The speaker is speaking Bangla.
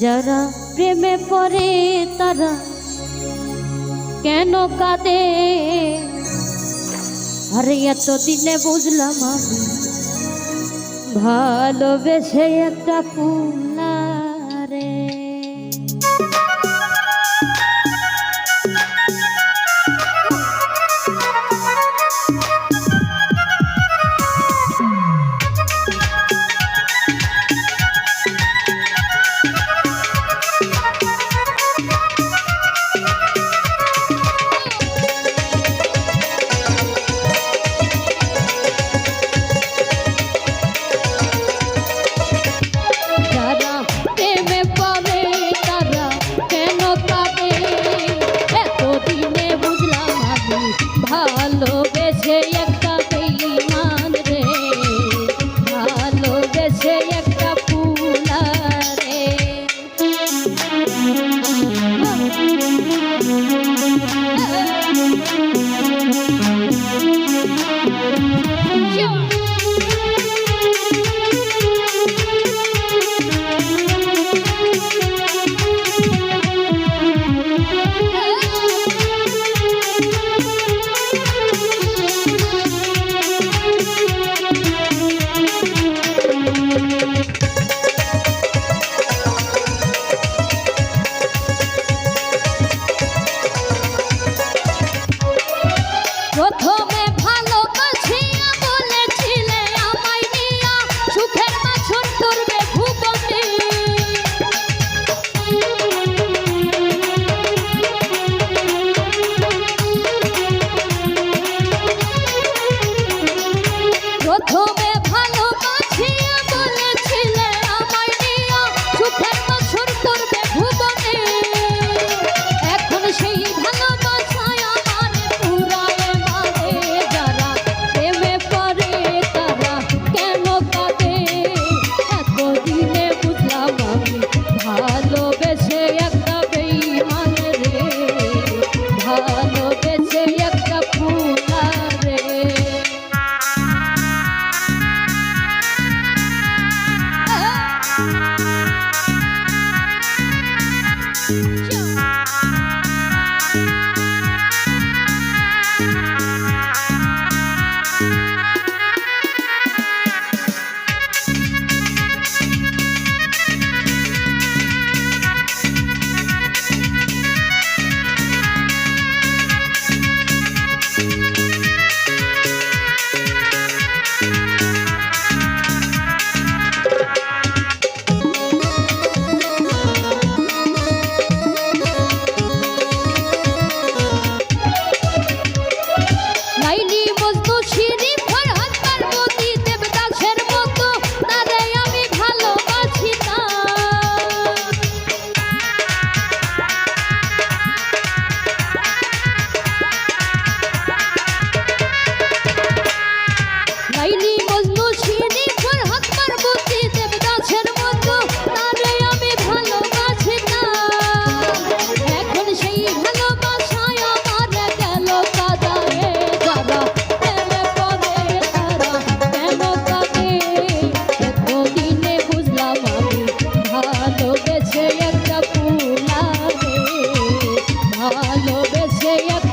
যারা প্রেমে পরে তারা কেন কাঁদে? আরে এতদিনে বুঝলাম আমি ভালোবেসে একটা পুলারে जय